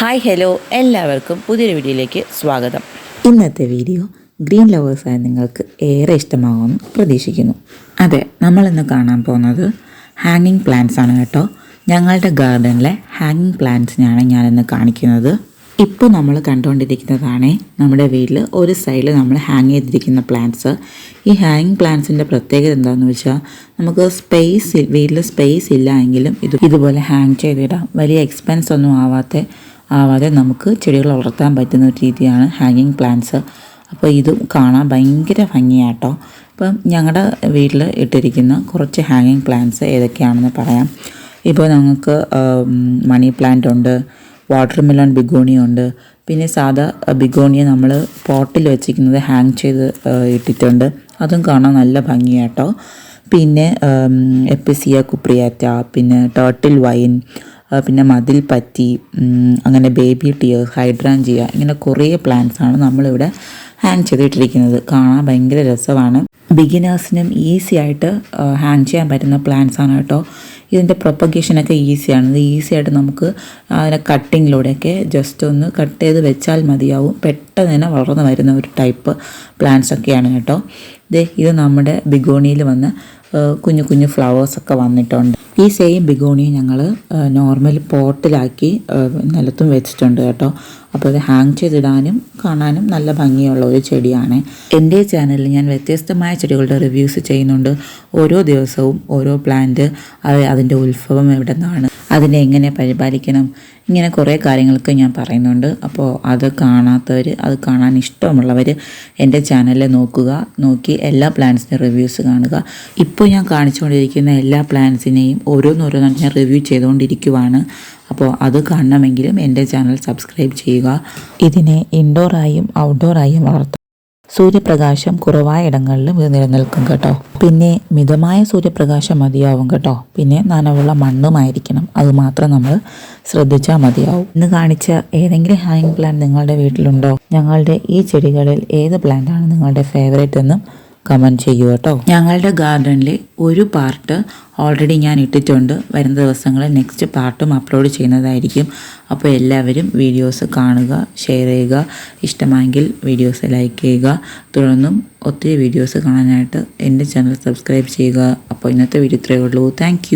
Hi hello. എല്ലാവർക്കും പുതിയൊരു വീഡിയോയിലേക്ക് സ്വാഗതം. ഇന്നത്തെ വീഡിയോ ഗ്രീൻ ലവേഴ്സായ നിങ്ങൾക്ക് ഏറെ ഇഷ്ടമാകുമെന്ന് പ്രതീക്ഷിക്കുന്നു. അതെ നമ്മളിന്ന് കാണാൻ പോകുന്നത് ഹാങ്ങിങ് പ്ലാന്റ്സ് ആണ് കേട്ടോ. ഞങ്ങളുടെ ഗാർഡനിലെ ഹാങ്ങിങ് പ്ലാന്റ്സിനെയാണ് ഞാനിന്ന് കാണിക്കുന്നത്. ഇപ്പോൾ നമ്മൾ കണ്ടുകൊണ്ടിരിക്കുന്നതാണ് നമ്മുടെ വീട്ടിൽ ഒരു സൈഡിൽ നമ്മൾ ഹാങ് ചെയ്തിരിക്കുന്ന പ്ലാന്റ്സ് ഈ ഹാങ്ങിങ് പ്ലാന്റ്സിന്റെ പ്രത്യേകത എന്താണെന്ന് വെച്ചാൽ നമുക്ക് സ്പേസ് വീട്ടിൽ സ്പേസ് ഇല്ല എങ്കിലും ഇത് ഇതുപോലെ ഹാങ് ചെയ്തിടാം. വലിയ എക്സ്പെൻസ് ഒന്നും ആവാത്ത ആവാതെ നമുക്ക് ചെടികൾ വളർത്താൻ പറ്റുന്ന ഒരു രീതിയാണ് ഹാങ്ങിങ് പ്ലാന്റ്സ് അപ്പോൾ ഇതും കാണാൻ ഭയങ്കര ഭംഗിയാട്ടോ. ഇപ്പം ഞങ്ങളുടെ വീട്ടിൽ ഇട്ടിരിക്കുന്ന കുറച്ച് ഹാങ്ങിങ് പ്ലാന്റ്സ് ഏതൊക്കെയാണെന്ന് പറയാം. ഇപ്പോൾ ഞങ്ങൾക്ക് മണി പ്ലാന്റ് ഉണ്ട് വാട്ടർ മെലോൺ ബിഗോണിയ ഉണ്ട്. പിന്നെ സാധാ ബിഗോണിയ നമ്മൾ പോട്ടിൽ വെച്ചിരിക്കുന്നത് ഹാങ് ചെയ്ത് ഇട്ടിട്ടുണ്ട്. അതും കാണാൻ നല്ല ഭംഗിയാട്ടോ. പിന്നെ എപ്പിസിയ കുപ്രിയാറ്റ പിന്നെ ടേർട്ടിൽ വൈൻ പിന്നെ മതിൽ പറ്റി അങ്ങനെ ബേബി ടിയർ ഹൈഡ്രാഞ്ചിയ ഇങ്ങനെ കുറേ പ്ലാന്റ്സ് ആണ് നമ്മളിവിടെ ഹാങ് ചെയ്തിട്ടിരിക്കുന്നത്. കാണാൻ ഭയങ്കര രസമാണ്. ബിഗിനേഴ്സിനും ഈസി ആയിട്ട് ഹാങ് ചെയ്യാൻ പറ്റുന്ന പ്ലാന്റ്സ് ആണ് കേട്ടോ. ഇതിന്റെ പ്രൊപ്പഗേഷനൊക്കെ ഈസിയാണ് ഇത് ഈസി ആയിട്ട് നമുക്ക് അതിനെ കട്ടിങ്ങിലൂടെയൊക്കെ ജസ്റ്റ് ഒന്ന് കട്ട് ചെയ്ത് വെച്ചാൽ മതിയാവും. പെട്ടെന്ന് തന്നെ വളർന്നു വരുന്ന ഒരു ടൈപ്പ് പ്ലാന്റ്സ് ഒക്കെയാണ് കേട്ടോ. ഇത് ഇത് നമ്മുടെ ബിഗോണിയിൽ വന്ന് കുഞ്ഞു കുഞ്ഞു ഫ്ലവേഴ്സൊക്കെ വന്നിട്ടുണ്ട്. ഈ സെയിം ബിഗോണി ഞങ്ങൾ നോർമൽ പോട്ടിലാക്കി നിലത്തും വെച്ചിട്ടുണ്ട് കേട്ടോ. അപ്പോൾ അത് ഹാങ് ചെയ്തിടാനും കാണാനും നല്ല ഭംഗിയുള്ള ഒരു ചെടിയാണ്. എന്റെ ചാനലിൽ ഞാൻ വ്യത്യസ്തമായ ചെടികളുടെ റിവ്യൂസ് ചെയ്യുന്നുണ്ട്. ഓരോ ദിവസവും ഓരോ പ്ലാന്റ് അത് അതിന്റെ ഉത്ഭവം എവിടെ നിന്നാണ് അതിനെ എങ്ങനെ പരിപാലിക്കണം ഇങ്ങനെ കുറേ കാര്യങ്ങളൊക്കെ ഞാൻ പറയുന്നുണ്ട്. അപ്പോൾ അത് കാണാത്തവർ അത് കാണാൻ ഇഷ്ടമുള്ളവർ എന്റെ ചാനലിൽ നോക്കുക. നോക്കി എല്ലാ പ്ലാന്റ്സിന്റെ റിവ്യൂസ് കാണുക. ഇപ്പോൾ ഞാൻ കാണിച്ചുകൊണ്ടിരിക്കുന്ന എല്ലാ പ്ലാന്റ്സിനെയും ഓരോന്നോരോന്നായിട്ട് ഞാൻ റിവ്യൂ ചെയ്തുകൊണ്ടിരിക്കുവാണ്. അപ്പോൾ അത് കാണണമെങ്കിലും എന്റെ ചാനൽ സബ്സ്ക്രൈബ് ചെയ്യുക. ഇതിനെ ഇൻഡോറായും ഔട്ട്ഡോറായും വളർത്താം സൂര്യപ്രകാശം കുറവായ ഇടങ്ങളിലും ഇത് നിലനിൽക്കും കേട്ടോ. പിന്നെ മിതമായ സൂര്യപ്രകാശം മതിയാവും കേട്ടോ. പിന്നെ നനവുള്ള മണ്ണുമായിരിക്കണം അത് മാത്രം നമ്മൾ ശ്രദ്ധിച്ചാൽ മതിയാവും. ഇന്ന് കാണിച്ച ഏതെങ്കിലും ഹാങ്ങിങ് പ്ലാന്റ് നിങ്ങളുടെ വീട്ടിലുണ്ടോ? ഞങ്ങളുടെ ഈ ചെടികളിൽ ഏത് പ്ലാന്റാണ് നിങ്ങളുടെ ഫേവറേറ്റ് എന്നും കമന്റ് ചെയ്യൂ കേട്ടോ. ഞങ്ങളുടെ ഗാർഡനിൽ ഒരു പാർട്ട് ഓൾറെഡി ഞാൻ ഇട്ടിട്ടുണ്ട്. വരുന്ന ദിവസങ്ങളിൽ നെക്സ്റ്റ് പാർട്ടും അപ്ലോഡ് ചെയ്യുന്നതായിരിക്കും. അപ്പോൾ എല്ലാവരും വീഡിയോസ് കാണുക ഷെയർ ചെയ്യുക. ഇഷ്ടമായെങ്കിൽ വീഡിയോസ് ലൈക്ക് ചെയ്യുക. തുടർന്നും ഒത്തിരി വീഡിയോസ് കാണാനായിട്ട് എന്റെ ചാനൽ സബ്സ്ക്രൈബ് ചെയ്യുക. അപ്പോൾ ഇന്നത്തെ വീഡിയോ ഇത്രയേ ഉള്ളൂ. താങ്ക്